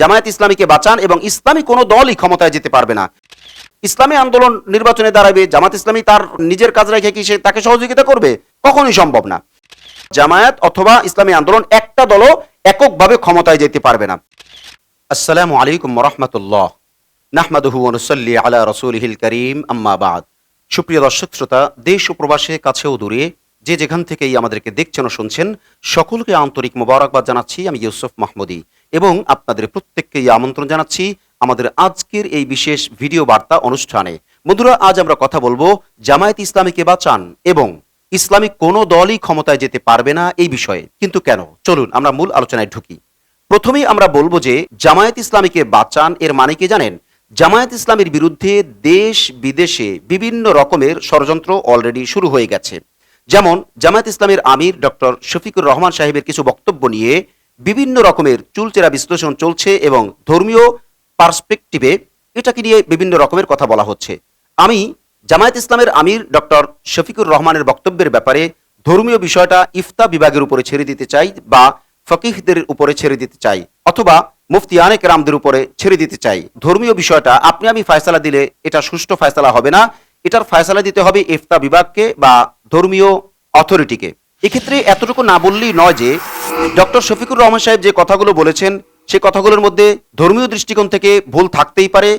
জামায়াত ইসলামীকে বাঁচান এবং ইসলামী কোনো দলই ক্ষমতায় যেতে পারবে না। ইসলামী আন্দোলন নির্বাচনে দাঁড়াবে জামাত ইসলামী তার নিজের কাজ রেখে কি সে তাকে সহযোগিতা করবে? কখনোই সম্ভব না। জামায়াত অথবা ইসলামী আন্দোলন একটা দলও এককভাবে ক্ষমতায় যেতে পারবে না। আসসালামু আলাইকুম রহমতুল্লাহ। নাহমাদুহু অনুসল্লি আলা রসুলহিল করিম, আম্মা বাদ। সুপ্রিয় দর্শক শ্রোতা, দেশ ও প্রবাসে কাছেও দূরে যে যেখান থেকেই আমাদেরকে দেখছেন ও শুনছেন, সকলকে আন্তরিক মোবারকবাদ জানাচ্ছি। আমি ইউসুফ মাহমুদি। এবং আপনাদের প্রত্যেককেই আমন্ত্রণ জানাচ্ছি আমাদের আজকের এই বিশেষ ভিডিও বার্তা অনুষ্ঠানে। বন্ধুরা, আজ আমরা কথা বলব জামায়াত ইসলামীকে বাঁচান এবং ইসলামিক কোনো দলই ক্ষমতায় যেতে পারবে না এই বিষয়ে। কিন্তু কেন? চলুন, আমরা মূল আলোচনায় ঢুকি। প্রথমেই আমরা বলব যে জামায়াত ইসলামীকে বাঁচান এর মানে কি জানেন? জামায়াত ইসলামের বিরুদ্ধে দেশ বিদেশে বিভিন্ন রকমের ষড়যন্ত্র অলরেডি শুরু হয়ে গেছে। যেমন জামায়াত ইসলামের আমির ডক্টর শফিকুর রহমান সাহেবের কিছু বক্তব্য নিয়ে বিভিন্ন রকমের চুলচেরা বিশ্লেষণ চলছে এবং ধর্মীয় পার্সপেক্টিভে এটাকে নিয়ে বিভিন্ন রকমের কথা বলা হচ্ছে। আমি জামায়াত ইসলামের আমির ডক্টর শফিকুর রহমানের বক্তব্যের ব্যাপারে ধর্মীয় বিষয়টা ইফতা বিভাগের উপরে ছেড়ে দিতে চাই বা ফকিহদের উপরে ছেড়ে দিতে চাই অথবা মুফতি আনেক রামদের উপরে ছেড়ে দিতে চাই। ধর্মীয় বিষয়টা, আপনি আমি ফায়সালা দিলে এটা সুষ্ঠু ফায়সালা হবে না। এটার ফায়সালা দিতে হবে ইফতা বিভাগকে বা ধর্মীয় অথরিটিকে। এক্ষেত্রে এতটুকু না বললেই নয় যে ডক্টর শফিকুর রহমান সাহেব যে কথাগুলো বলেছেন, সে কথাগুলোর মধ্যে ধর্মীয় দৃষ্টিকোণ থেকে ভুল থাকতেই পারে,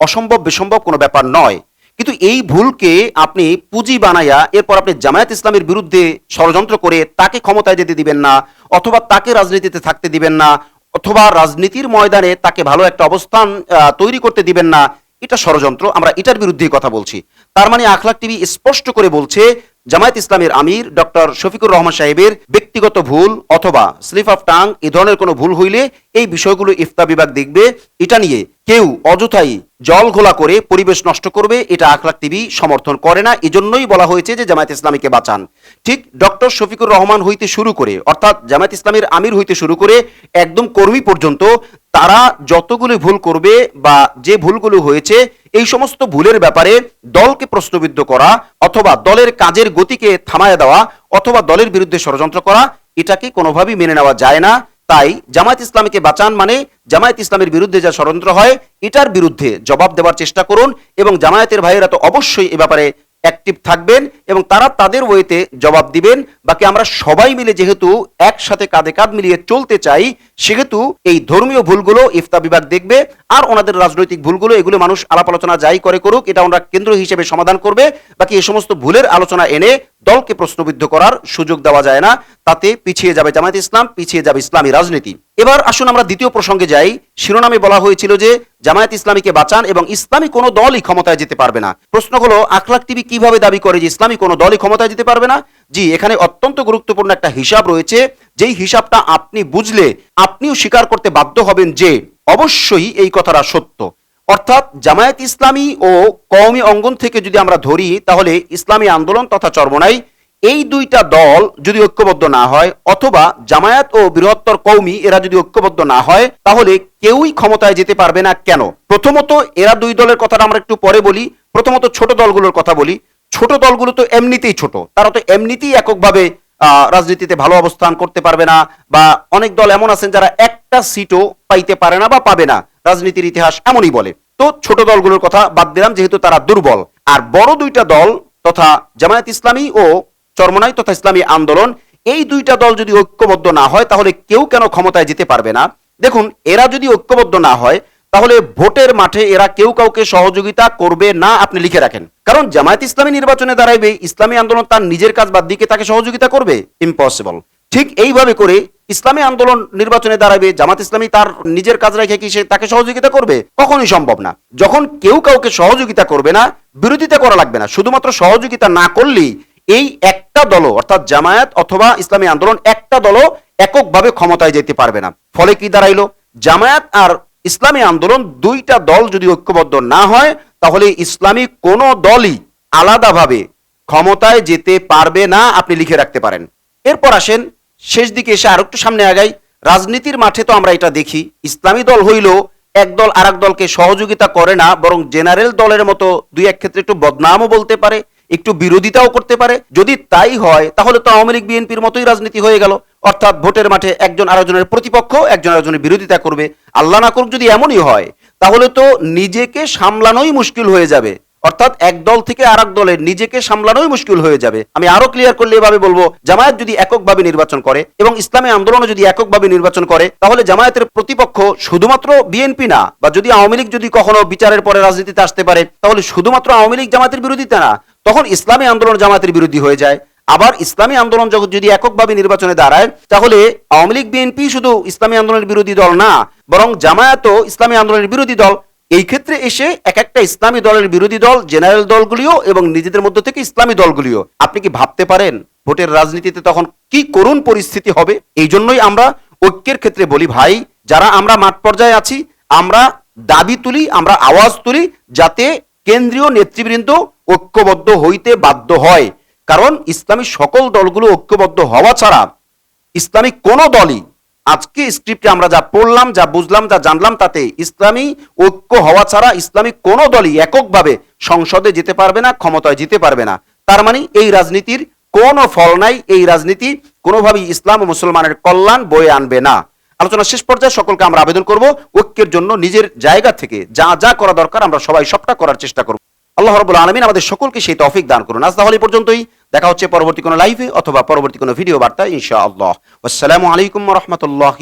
অসম্ভব বিসম্ভব কোনো ব্যাপার নয়। কিন্তু এই ভুলকে আপনি পুঁজি বানাইয়া এরপর আপনি জামায়াত ইসলামের বিরুদ্ধে ষড়যন্ত্র করে তাকে ক্ষমতায় যেতে দিবেন না, অথবা তাকে রাজনীতিতে থাকতে দিবেন না, অথবা রাজনীতির ময়দানে তাকে ভালো একটা অবস্থান তৈরি করতে দিবেন না এটা ষড়যন্ত্র, আমরা এটার বিরুদ্ধেই কথা বলছি। তার মানে আখলাক টিভি স্পষ্ট করে বলছে, জামায়াত ইসলামের আমির ডক্টর শফিকুর রহমান সাহেবের ব্যক্তিগত ভুল অথবা স্লিপ অফ টাং এই ধরনের কোনো ভুল হইলে এই বিষয়গুলো ইফতা বিভাগ দেখবে। এটা নিয়ে কেউ অযথাই জল ঘোলা করে পরিবেশ নষ্ট করবে, এটা আখলাক টিভি সমর্থন করে না। এজন্যই বলা হয়েছে যে জামায়াত ইসলামীকে বাঁচান। ঠিক ডক্টর শফিকুর রহমান হইতে শুরু করে, অর্থাৎ জামায়াত ইসলামের আমির হইতে শুরু করে, একদম কর্মী পর্যন্ত তারা যতগুলো ভুল করবে বা যে ভুলগুলো হয়েছে, এই সমস্ত ভুলের ব্যাপারে দলকে প্রশ্নবিদ্ধ করা অথবা দলের কাজের গতিকে থামায় দেওয়া অথবা দলের বিরুদ্ধে ষড়যন্ত্র করা, এটাকে কোনোভাবেই মেনে নেওয়া যায় না। তাই জামায়াত ইসলামীকে বাঁচান মানে জামায়াত ইসলামের বিরুদ্ধে যা ষড়যন্ত্র হয়, এটার বিরুদ্ধে জবাব দেওয়ার চেষ্টা করুন এবং জামায়াতের ভাইয়েরা তো অবশ্যই এ ব্যাপারে অ্যাক্টিভ থাকবেন এবং তারা তাদের ওয়েতে জবাব দিবেন। বাকি আমরা সবাই মিলে যেহেতু একসাথে কাঁধে কাঁধ মিলিয়ে চলতে চাই, সেহেতু এই ধর্মীয় ভুলগুলো ইফতা বিভাগ দেখবে আর ওনাদের রাজনৈতিক ভুলগুলো, এগুলো মানুষ আলাপ আলোচনা যাই করে করুক, এটা ওনারা কেন্দ্র হিসেবে সমাধান করবে। বাকি এই সমস্ত ভুলের আলোচনা এনে দলকে প্রশ্নবিদ্ধ করার সুযোগ দেওয়া যায় না, তাতে পিছিয়ে যাবে জামায়াত ইসলাম, পিছিয়ে যাবে ইসলামী রাজনীতি। এবার আসুন আমরা দ্বিতীয় প্রসঙ্গে যাই। শিরোনামে বলা হয়েছিল যে জামায়াত ইসলামীকে বাঁচান এবং ইসলামী কোনো দলই ক্ষমতায় যেতে পারবে না। প্রশ্ন হলো আখলাক টিভি কীভাবে দাবি করে যে ইসলামী কোনো দলই ক্ষমতায় যেতে পারবে না? জি, এখানে অত্যন্ত গুরুত্বপূর্ণ একটা হিসাব রয়েছে। যেই হিসাবটা আপনি বুঝলে, আপনিও স্বীকার করতে বাধ্য হবেন যে, অবশ্যই এই কথাটা সত্য। অর্থাৎ জামায়াত ইসলামী ও কওমি অঙ্গন থেকে যদি আমরা ধরি, তাহলে ইসলামী আন্দোলন তথা চরমনাই এই দুইটা দল যদি ঐক্যবদ্ধ না হয় অথবা জামায়াত ও বৃহত্তর কৌমি এরা যদি ঐক্যবদ্ধ না হয়, তাহলে কেউই ক্ষমতায় যেতে পারবে না কেন? প্রথমত এরা দুই দলের কথাটা আমরা একটু পরে বলি। প্রথমত ছোট দলগুলোর কথা বলি। ছোট দলগুলো তো এমনিতেই ছোট। তারা তো এমনিতেই এককভাবে রাজনীতিতে ভালো অবস্থান করতে পারবে না বা অনেক দল এমন আছেন যারা একটা সিটও পাইতে পারে না বা পাবে না। রাজনীতির ইতিহাস এমনই বলে। তো ছোট দলগুলোর কথা বাদ দিলাম, যেহেতু তারা দুর্বল। আর বড় দুইটা দল তথা জামায়াত ইসলামী ও চরমনাই তথা ইসলামী আন্দোলন, এই দুইটা দল যদি ঐক্যবদ্ধ না হয়, তাহলে কেউ কেন ক্ষমতায় যেতে পারবে না? দেখুন, এরা যদি ঐক্যবদ্ধ না হয়, তাহলে ভোটের মাঠে এরা কেউ কাউকে সহযোগিতা করবে না আপনি লিখে রাখেন। কারণ জামায়াত ইসলামী নির্বাচনে দাঁড়াইবে, ইসলামী আন্দোলন তার নিজের কাজ বাদ দিকে তাকে সহযোগিতা করবে? ইম্পসিবল ঠিক এইভাবে করে ইসলামী আন্দোলন নির্বাচনে দাঁড়াবে, জামাত ইসলামী তার নিজের কাজ রেখে কি সে তাকে সহযোগিতা করবে? কখনোই সম্ভব না। যখন কেউ কাউকে সহযোগিতা করবে না, বিরোধিতা করা লাগবে না। শুধুমাত্র সহযোগিতা না করলেই এই একটা দলও, অর্থাৎ জামায়াত অথবা ইসলামী আন্দোলন, একটা দলও এককভাবে ক্ষমতায় যেতে পারবে না। ফলে কি দাঁড়াইলো? জামায়াত আর ইসলামী আন্দোলন দুইটা দল যদি ঐক্যবদ্ধ না হয়, তাহলে ইসলামী কোনো দলই আলাদাভাবে ক্ষমতায় যেতে পারবে না, আপনি লিখে রাখতে পারেন। এরপর আসেন শেষ দিকে এসে আর একটু সামনে আগাই। রাজনীতির মাঠে তো আমরা এটা দেখি। ইসলামী দল হইল এক দল আর দলকে সহযোগিতা করে না, বরং জেনারেল দলের মতো দুই এক ক্ষেত্রে একটু বদনামও বলতে পারে, একটু বিরোধিতাও করতে পারে। যদি তাই হয়, তাহলে তো আওয়ামী লীগ, বিএনপির মতোই রাজনীতি হয়ে গেল। অর্থাৎ ভোটের মাঠে একজন আরেকজনের প্রতিপক্ষ, একজন আরেকজনের বিরোধিতা করবে। আল্লাহ না করুক যদি এমনই হয়, তাহলে তো নিজেকে সামলানোই মুশকিল হয়ে যাবে। অর্থাৎ এক দল থেকে আর এক দলের নিজেকে সামলানোই মুশকিল হয়ে যাবে। আমি আরও ক্লিয়ার করলে এভাবে বলব, জামায়াত যদি এককভাবে নির্বাচন করে এবং ইসলামী আন্দোলনও যদি এককভাবে নির্বাচন করে, তাহলে জামায়াতের প্রতিপক্ষ শুধুমাত্র বিএনপি না, বা যদি আওয়ামী লীগ যদি কখনো বিচারের পরে রাজনীতিতে আসতে পারে, তাহলে শুধুমাত্র আওয়ামী লীগ জামায়াতের বিরোধিতা না, তখন ইসলামী আন্দোলন জামায়াতের বিরোধী হয়ে যায়। আবার ইসলামী আন্দোলন যখন যদি এককভাবে নির্বাচনে দাঁড়ায়, তাহলে আওয়ামী লীগ, বিএনপি শুধু ইসলামী আন্দোলনের বিরোধী দল না, বরং জামায়াতও ইসলামী আন্দোলনের বিরোধী দল। এই ক্ষেত্রে এসে এক একটা ইসলামী দলের বিরোধী দল, জেনারেল দলগুলিও এবং নিজেদের মধ্য থেকে ইসলামী দলগুলিও। আপনি কি ভাবতে পারেন ভোটের রাজনীতিতে তখন কি করুণ পরিস্থিতি হবে? এই জন্যই আমরা ঐক্যের ক্ষেত্রে বলি, ভাই, যারা আমরা মাঠ পর্যায়ে আছি, আমরা দাবি তুলি, আমরা আওয়াজ তুলি যাতে কেন্দ্রীয় নেতৃবৃন্দ ঐক্যবদ্ধ হইতে বাধ্য হয়। কারণ ইসলামী সকল দলগুলো ঐক্যবদ্ধ হওয়া ছাড়া ইসলামিক কোনো দলই আজকে স্ক্রিপ্টে আমরা যা পড়লাম, যা বুঝলাম, যা জানলাম, তাতে ইসলামী ঐক্য হওয়া ছাড়া ইসলামী কোনো দলই এককভাবে সংসদে যেতে পারবে না, ক্ষমতায় যেতে পারবে না। তার মানে এই রাজনীতির কোনো ফল নাই, এই রাজনীতি কোনোভাবেই ইসলাম ও মুসলমানের কল্যাণ বয়ে আনবে না। আলোচনা শেষ পর্যায়ে সকলকে আমরা আবেদন করব, ঐক্যের জন্য নিজের জায়গা থেকে যা যা করা দরকার আমরা সবাই সবটা করার চেষ্টা করব। আল্লাহ রবুল আলমিন আমাদের সকলকে সেই তফিক দান করুন। আজ তাহলে পর্যন্তই। দেখা হচ্ছে পরবর্তী কোনো লাইভে অথবা পরবর্তী কোনো ভিডিও বার্তা ইনশা আল্লাহ আসসালামু আলাইকুম রহমতুল্লাহ